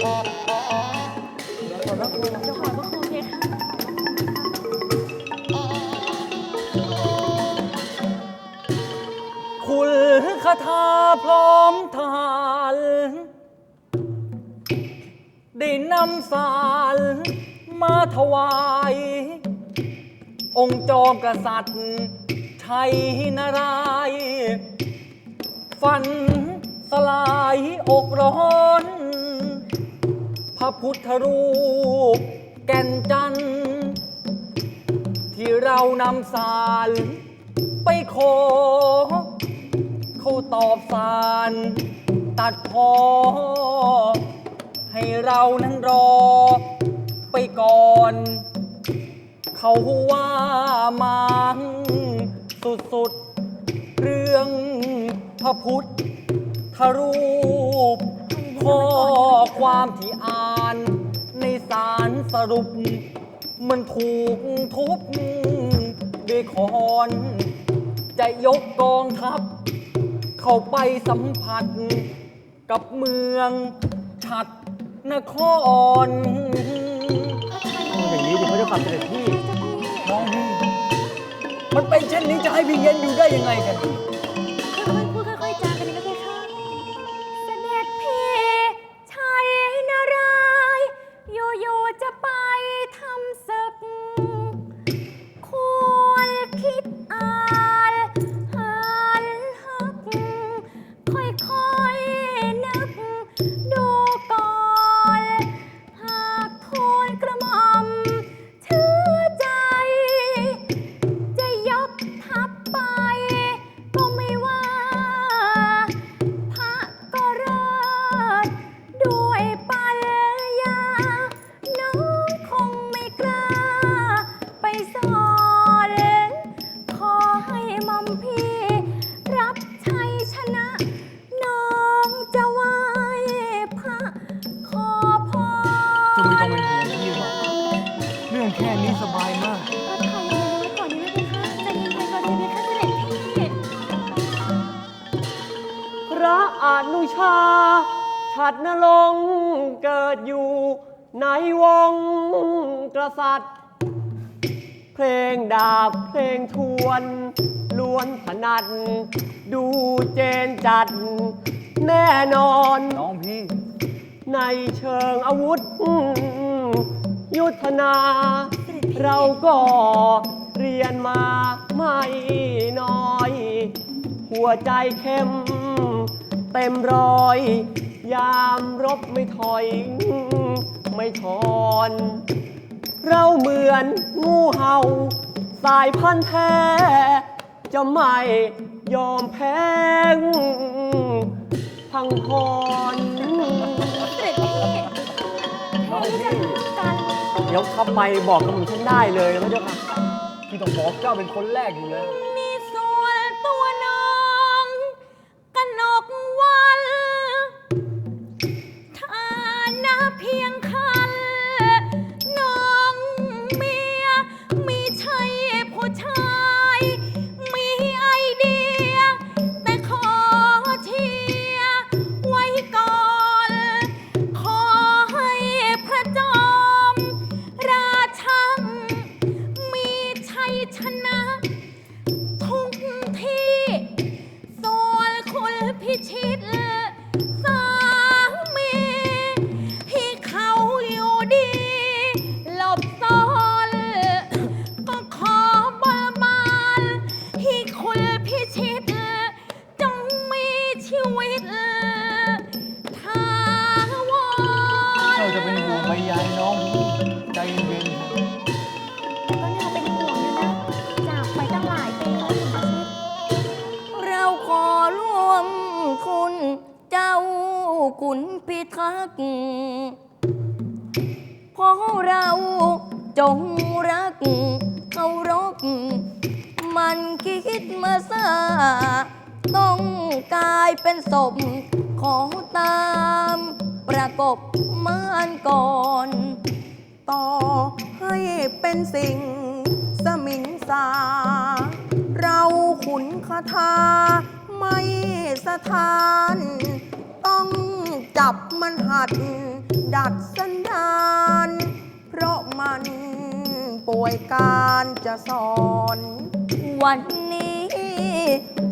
เจ้าขอพระคุณเพคะคุณคาถาพร้อมทารได้นำสารมาถวาย องค์จอมกษัตริย์ชัยนารายณ์ฝันสลายอกร้อน พระพุทธรูป แก่นจันทร์ที่เรานำสารไปขอเขาตอบสารตัดพอ ให้เรานั้นรอไปก่อน เขาว่ามาสุดๆ เรื่องพระพุทธรูป ข้อความที่อ่าน ในสารสรุป มันถูกทุบด้วยคอน จะยกกองทัพ เข้าไปสัมผัส กับเมืองฉัดนครอย่างนี้ดิเขาจะกลับเสด็จพี่น้องพี่มันเป็นเช่นนี้จะให้พี่เย็นอยู่ได้ยังไงกัน ษัตริย์ เพลงดาบเพลงทวนล้วนถนัด ดูเจนจัด แน่นอน น้องพี่ ในเชิงอาวุธ ยุทธนา เราก็เรียนมาไม่น้อย หัวใจเข้ม เต็มร้อย ยามรบไม่ถอย ไม่ถอน เราเหมือนงูเห่า สายพันธุ์แท้ จะไม่ยอมแพ้พังพรเสด็จพี่แค่นี้จะรู้ยกทัพไปบอกกับผมฉันได้เลยนะพระเจ้าค่ะพี่ต้องบอกเจ้าเป็นคนแรกอยู่แล้ว เพราะเรา จงรักเคารพมันคิดมาซาต้องกลายเป็นศพขอตาม ประกบมานก่อน ต่อให้เป็นสิ่งสมิงสา เราขุนคาถาไม่สถาน ต้อง จับมันหัด ดัดสันดาน เพราะมันป่วยการจะสอน วันนี้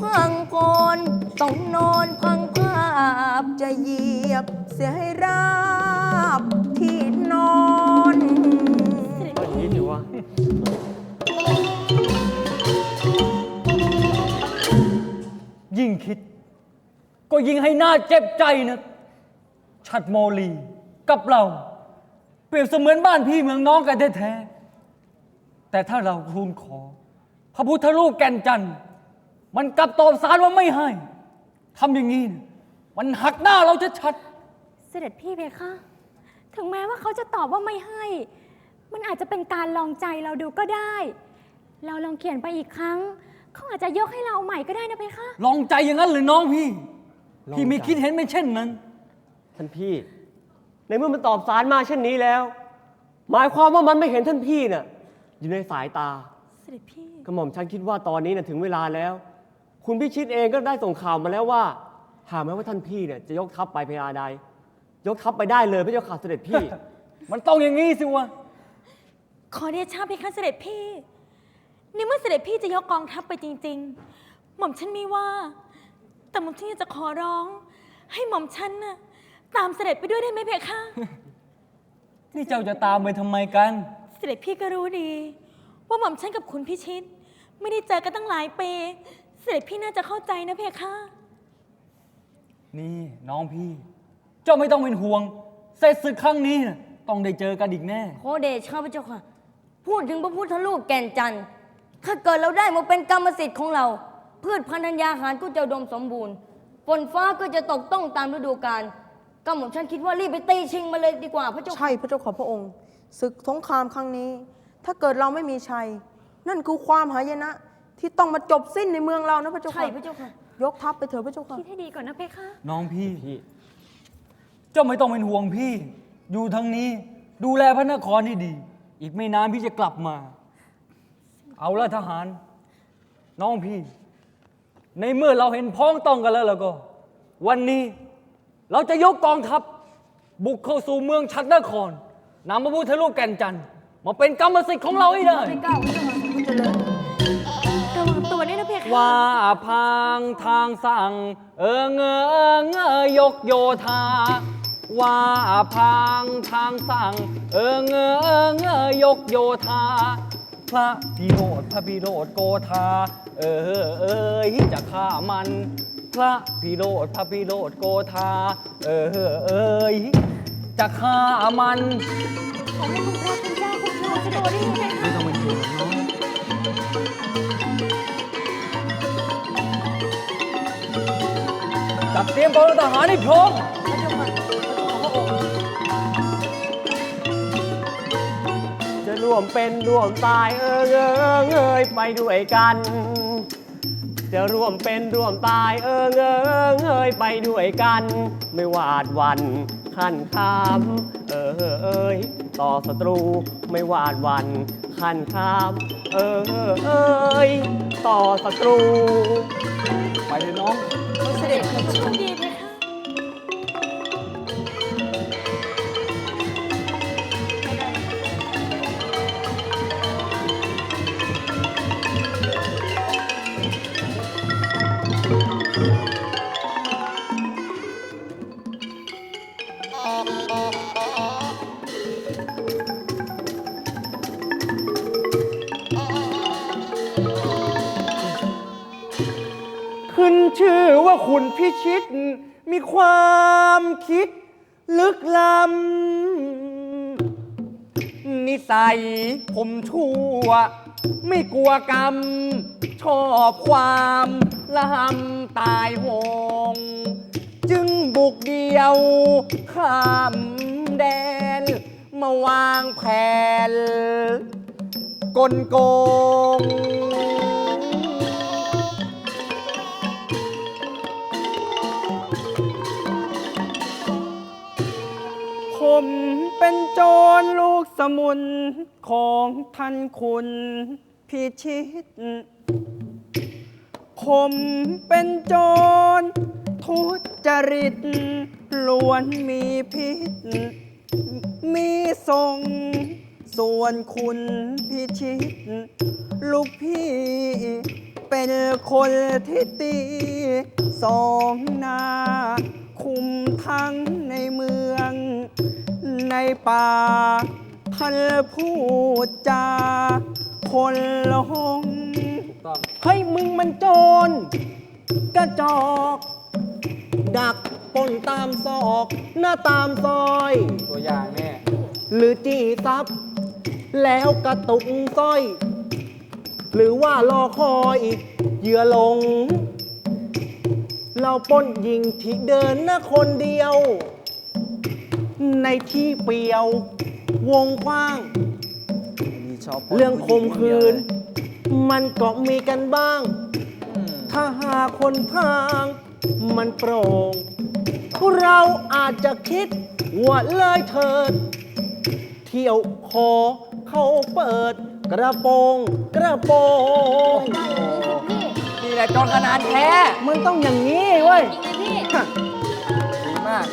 พังคนต้องนอนพังภาพจะเหยียบเสียให้ราบที่นอนวันนี้ถือว่ายิ่งคิด ก็ยิ่งให้หน้าเจ็บใจนะ ชัดโมลีกับเรา เปรียบเสมือนบ้านพี่เมืองน้องกันแท้ๆแต่ถ้าเราทูลขอ พระพุทธรูปแก่นจันทร์มันกลับตอบสารว่าไม่ให้ทำอย่างนี้นะมันหักหน้าเราจะชัดเสด็จพี่เพคะ ถึงแม้ว่าเขาจะตอบว่าไม่ให้ มันอาจจะเป็นการลองใจเราดูก็ได้ เราลองเขียนไปอีกครั้ง เขาอาจจะยกให้เราใหม่ก็ได้นะเพคะลองใจอย่างนั้นหรือน้องพี่ลองพี่ไม่ใจคิดเห็นเป็นเช่นนั้น ท่านพี่ ในเมื่อมันตอบสารมาเช่นนี้แล้ว หมายความว่ามันไม่เห็นท่านพี่น่ะ อยู่ในสายตาเสด็จพี่ กระหม่อมฉันคิดว่าตอนนี้น่ะถึงเวลาแล้ว คุณพิชิตเองก็ได้ส่งข่าวมาแล้วว่า หากแม้ว่าท่านพี่เนี่ยจะยกทัพไปพญาใด ยกทัพไปได้เลยพระเจ้าข่าเสด็จพี่ มันต้องอย่างนี้สิวะ ขอเดชะเพคะเสด็จพี่ในเมื่อเสด็จพี่จะยกกองทัพไปจริง ๆ หม่อมฉันไม่ว่า แต่หม่อมฉันอยากจะขอร้อง ให้หม่อมฉันน่ะ ตามเสด็จไปด้วยได้ไหมเพคะ นี่เจ้าจะตามไปทำไมกัน เสด็จพี่ก็รู้ดี ว่าหม่อมฉันกับคุณพิชิต ไม่ได้เจอกันตั้งหลายปี เสด็จพี่น่าจะเข้าใจนะเพคะ นี่น้องพี่ เจ้าไม่ต้องเป็นห่วง เสร็จศึกครั้งนี้นะต้องได้เจอกันอีกแน่ ขอเดชะพระเจ้าค่ะ พูดถึงพระพุทธรูปแก่นจันทร์ถ้าเกิดเราได้มาเป็นกรรมสิทธิ์ของเรา พืชพันธัญญาหารก็จะอุดมสมบูรณ์ ฝนฟ้าก็จะตกต้องตามฤดูกาล ก็หม่อมฉันคิดว่ารีบไปตีชิงมาเลยดีกว่าพระเจ้าค่ะ ใช่พระเจ้าของพระองค์ศึกสงครามครั้งนี้ ถ้าเกิดเราไม่มีชัย นั่นคือความหายนะ ที่ต้องมาจบสิ้นในเมืองเรานะพระเจ้าใช่ค่ะพระเจ้าค่ะ ยกทัพไปเถอะพระเจ้าค่ะ คิดให้ดีก่อนนะเพคะ น้องพี่พี่เจ้าไม่ต้องเป็นห่วงพี่ อยู่ทางนี้ ดูแลพระนครให้ดี อีกไม่นานพี่จะกลับมา เอาละทหาร น้องพี่ ในเมื่อเราเห็นพ้องต้องกันแล้วแล้วก็ วันนี้ เราจะยกกองทัพบุกเข้าสู่เมืองชัดนครนำพระพุทธรูปแก่นจันทร์มาเป็นกรรมสิทธิ์ของเราให้ได้ ไม่กล้าพระเจ้าคุณเจริญระวังตัวด้วยนะเพคะว่าพังทางสั่ง เออเงอเงอยกโยธา ว่าพังทางสั่ง เออเงอเงอยกโยธา พระพิโรธพระพิโรธโกธา เออเอยจะฆ่ามัน พระพิโรธพระพิโรธโกธา เออเอ้ยจะฆ่ามัน ขอให้คุณพระคุณเจ้าคุ้มครองจะโดนได้ยังไงคะไม่ต้องเป็นห่วงน้องจัดเตรียมกองทหารให้พร้อม พระเจ้าค่ะจะร่วมเป็นร่วมตายเออเงอเงยไปด้วยกัน จะร่วมเป็นร่วมตายเออเงอเงยไปด้วยกัน ไม่หวาดหวันขันคามเออเอยต่อศัตรูไม่หวาดหวันขันคามเออเอยต่อศัตรู ไปเลยน้อง เสด็จโชคดีเพคะ ชื่อว่าคุณพิชิต มีความคิด ลึกล้ำนิสัยผมชั่ว ไม่กลัวกรรม ชอบความละหำตายโหง จึงบุกเดียวข้ามแดน มาวางแผนกลโกง ผมเป็นโจรลูกสมุนของท่านคุณพิชิต ผมเป็นโจรทุจริตล้วนมีพิษ มีทรง ส่วนคุณพิชิต ลูกพี่เป็นคนที่ตีสองหน้าคุมทั้งในเมือง ในป่าท่านพูดจาคนละหงเฮ้ยมึงมันโจรกระจอก ดักปล้นตามซอก หน้าตามซอย ตัวอย่างแน่หรือจี้ทรัพย์ แล้วกระตุกสร้อย หรือว่ารอคอยเหยื่อหลง เราปล้นยิงที่เดินหน้าคนเดียว ในที่เปลี่ยววงกว้าง เรื่องข่มขืน มันก็มีกันบ้าง ถ้าหากคนพางมันโปร่งเราอาจจะคิดว่าเลยเถิด เที่ยวคอเขาเปิด กระโปรงกระโปรงได้อย่างนี้คุณพี่นี่แหละจนขนาดแท้ มันต้องอย่างนี้เว้ย จริงไหมพี่ ดีมาก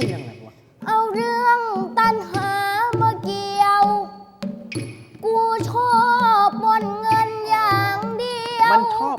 มันยังไงวะๆเอาเรื่องตันหามาเกี่ยว กูชอบปล้นเงินอย่างเดียว มันชอบ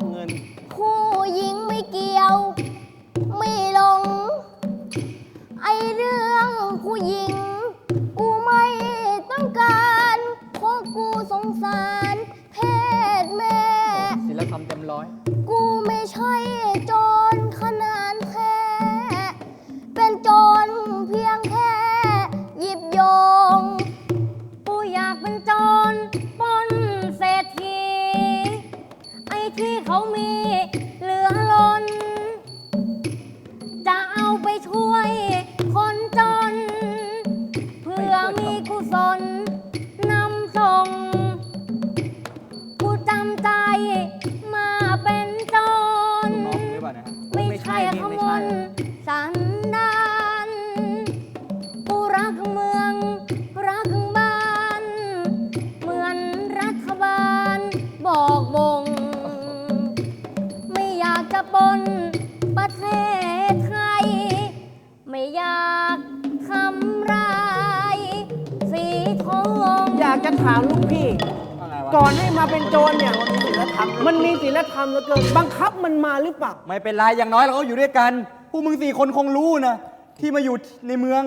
เหลือเกินบังคับมันมาหรือเปล่า ไม่เป็นไรอย่างน้อยเราก็อยู่ด้วยกันพวกมึงสี่คนคงรู้นะ ที่มาอยู่ในเมือง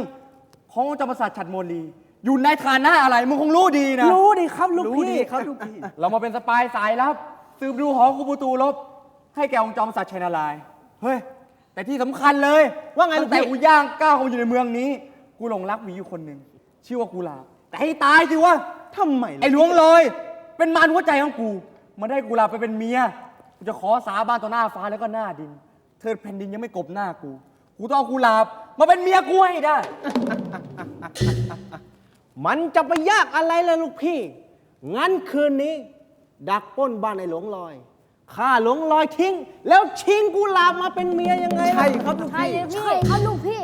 ของจำปาสัตฉัดโมลี อยู่ในฐานะอะไร มึงคงรู้ดีนะ รู้ดิครับลูกรู้พี่ดีครับลูกพี่ เรามาเป็นสปายสายลับสืบดูหอคูบูตูลบ ให้แกองค์จอมสัตว์ชัยนารายณ์เฮ้ย แต่ที่สำคัญเลยว่าไงลูตั้กงแต่พี่กูย่างก้าวเข้ามาอยู่ในเมืองนี้ กูหลงรักหมีอยู่คนหนึ่งชื่อว่ากูลาบแต่ให้ตายสิวะ ทำไมไอ้หลวงลอย เป็นมารหัวใจของกู มันได้กูลาไปเป็นเมียกู จะขอสาบานต่อหน้าฟ้าแล้วก็หน้าดิน เธอแผ่นดินยังไม่กบหน้ากู กูต้องเอากูลาบ มาเป็นเมียกูให้ได้ มันจะไปยากอะไรเลยลูกพี่ งั้นคืนนี้ ดักปล้นบ้านไอ้หลวงลอยฆ่าหลวงลอยทิ้ง แล้วชิงกุหลาบมาเป็นเมียยังไงล่ะใช่ครับลูกใช่พี่ เลยพี่ใช่ครับลูกพี่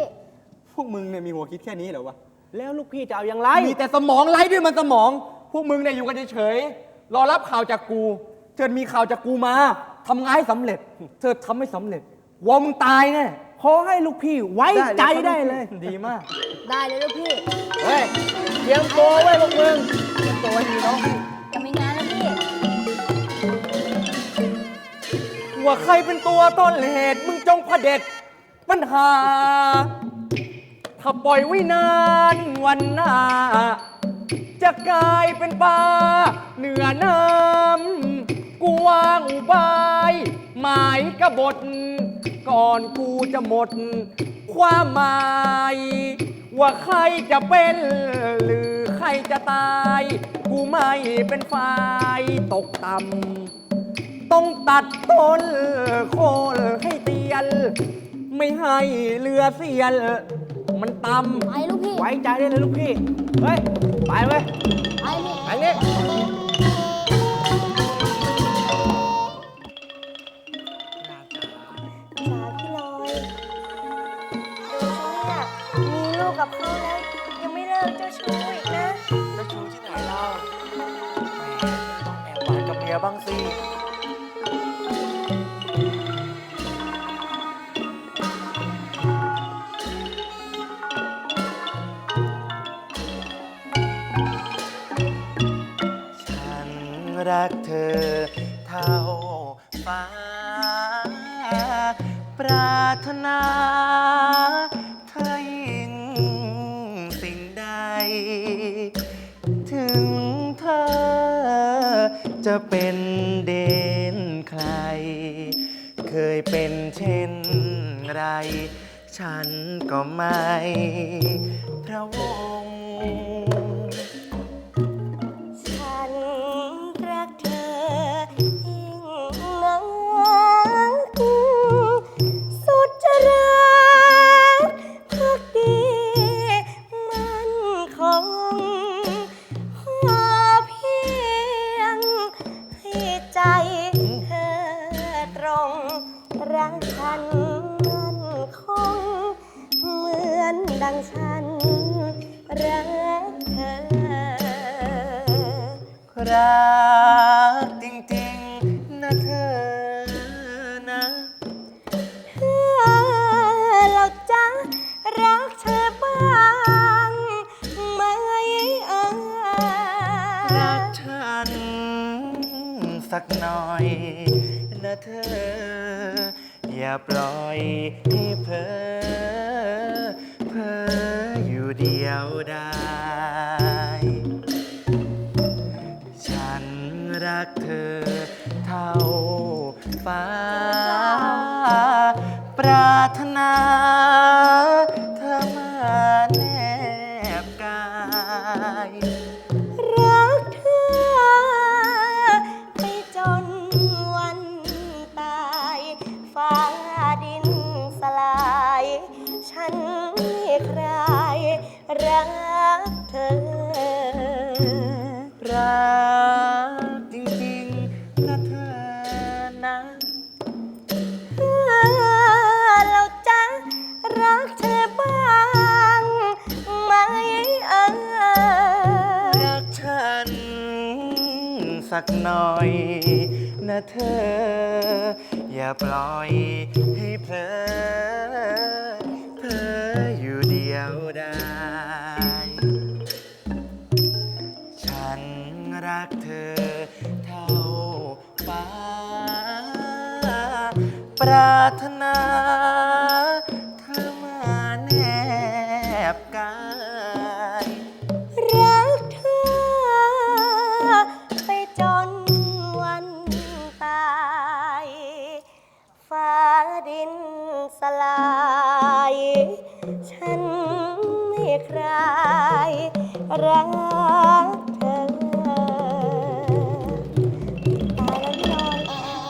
พวกมึงเนี่ยมีหัวคิดแค่นี้เหรอวะ แล้วลูกพี่จะเอาอย่างไร มีแต่สมองไร้ด้วยมันสมอง พวกมึงเนี่ยอยู่กันเฉยๆ รอรับข่าวจากกูเธอมีข่าวจากกูมา ทำงานให้สำเร็จ เธอทำไม่สำเร็จวัวมึงตายแน่ขอให้ลูกพี่ไว้ใจได้เลย ดีมาก ได้เลยลูกพี่เฮ้ยเตรียมตัวไว้พวกมึงตัวดีเนาะจะมีงานแล้วพี่ ว่าใครเป็นตัวต้นเหตุมึงจงพระเด็จปัญหา ถ้าปล่อยไว้นานวันหน้า จะกลายเป็นปลาเหนือน้ำ กูวางอุบาย หมายกบฏ ก่อนกูจะหมด ความหมาย ว่าใครจะเป็น หรือใครจะตาย กูไม่เป็นฝ่ายตกต่ำต้องตัดต้นโคนให้เตียน ไม่ให้เรือเสียน มันต่ำไปลูกพี่ ไว้ใจได้เลยลูกพี่ เฮ้ย ไปเว้ย ไปพี่ ไปนี่ ยบ้างสิฉันรักเธอเท่าฟ้า ปรารถนา จะเป็นเด่นใคร เคยเป็นเช่นไร ฉันก็ไม่พระวงศ์ ดังฉัน รักเธอ รักจริงๆนะเธอนะ เธอเราจะรักเธอบ้างไหมเอ่ยรักฉันสักหน่อยนะเธอ อย่าปล่อยให้เพลอ สักหน่อย นะเธอ อย่าปล่อยให้เพลอเพลออยู่เดียวได้ ฉันรักเธอเท่าฟ้าปรารถนา ใครรักเธอตายแล้วนอน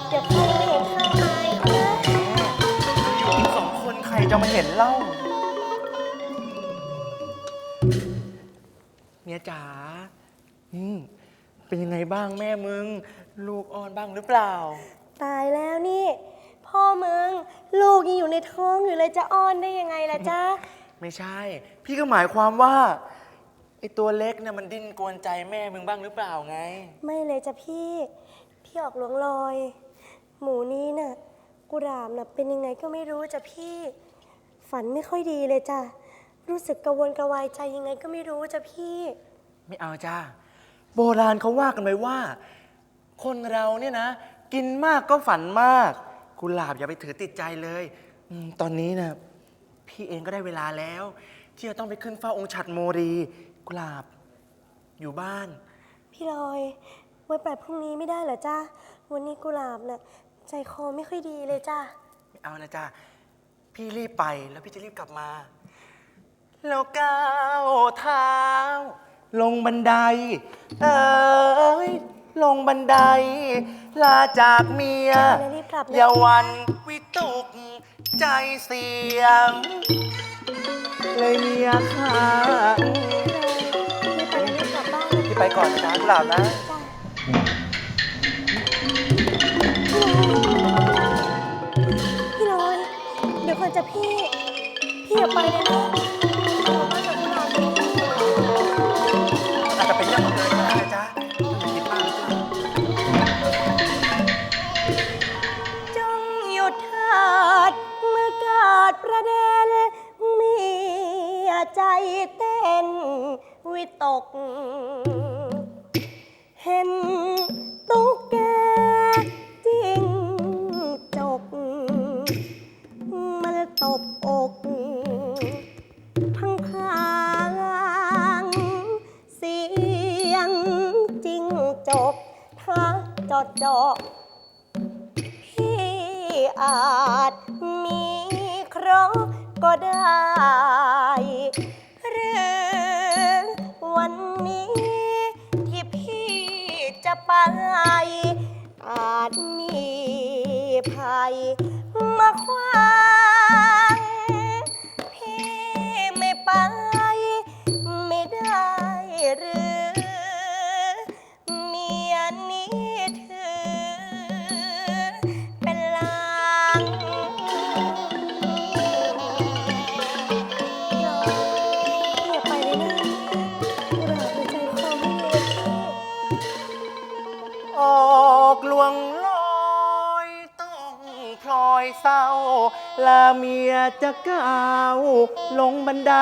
เดี๋ยวใครไม่เห็นข้างในนะอยู่สองคนใครจะมาเห็นเล่า เมียจ๋าอืมเป็นยังไงบ้างแม่มึง ลูกอ่อนบ้างหรือเปล่า ตายแล้วนี่ พ่อมึง ลูกยังอยู่ในท้องอยู่เลยจะอ้อนได้ยังไงล่ะจ๊ะ ไม่ใช่ พี่ก็หมายความว่าไอตัวเล็กเนี่ยมันดิ้นกวนใจแม่มึงบ้างหรือเปล่าไง ไม่เลยจ้ะพี่ พี่ออกหลวงลอย หมูนี้น่ะกุหลาบน่ะเป็นยังไงก็ไม่รู้จ้ะพี่ ฝันไม่ค่อยดีเลยจ้ะรู้สึกกระวนกระวายใจยังไงก็ไม่รู้จ้ะพี่ ไม่เอาจ้าโบราณเขาว่ากันไว้ว่า คนเราเนี่ยนะ กินมากก็ฝันมาก กุหลาบอย่าไปถือติดใจเลยอมตอนนี้นะ พี่เองก็ได้เวลาแล้ว ที่จะต้องไปขึ้นเฝ้าองค์ฉัดโมรีกุหลาบ อยู่บ้าน พี่ลอยไว้ไปพรุ่งนี้ไม่ได้เหรอจ้ะวันนี้กุหลาบน่ะใจคอไม่ค่อยดีเลยจ้ะไม่เอานะจ้าพี่รีบไปแล้วพี่จะรีบกลับมา แล้วก้าวเท้า ลงบันได เอ้ยลงบันได ลาจากเมีย แล้วรีบกลับนะอย่าหวันวิตก ใจเสียง เลยเมียข้างไม่ไปแล้วรีบกลับบ้านนะพี่ไปก่อนนะจ๊ะกุหลาบนะจ้ะพี่ลอย เดี๋ยวก่อนจะพี่ พี่อย่าไปเลยนะ ตก เห็นตุ๊กแกจริงจก มันตบอกพังพางเสียงจริงจกทักจอดจอกพี่อาจมีเคราะห์ก็ได้ อาจมีภัย ลาเมียจะก้าวลงบันได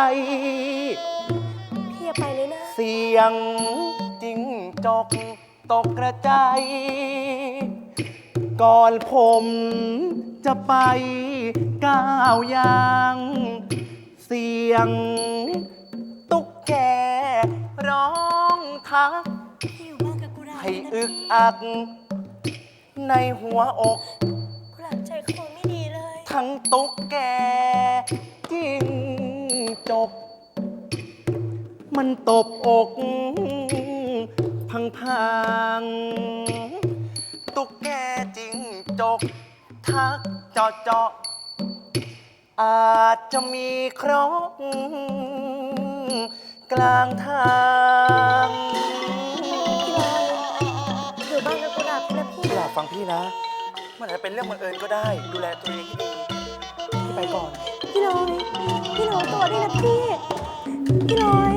พี่อย่าไปเลยนะ เสียงจิ้งจกตกกระจายก่อนผมจะไปก้าวยาง เสียงตุ๊กแกร้องทัก พี่อยู่บ้านกับกุหลาบให้นะอึกพี่ อัก ในหัวอก ทั้งตุ๊กแกจิ้งจก มันตบอกพังพังๆตุ๊กแกจิ้งจก ทักเจาะเจาะอาจจะมีเคราะห์กลางทางพี่ลอยอยู่บ้านกับกุหลาบนะพี่อยากฟังพี่นะ มันอาจจะเป็นเรื่องบังเอิญก็ได้ ดูแลตัวเองให้ดีพี่ ไปก่อน พี่ลอย พี่ลอยตัวดีนะพี่ พี่ลอย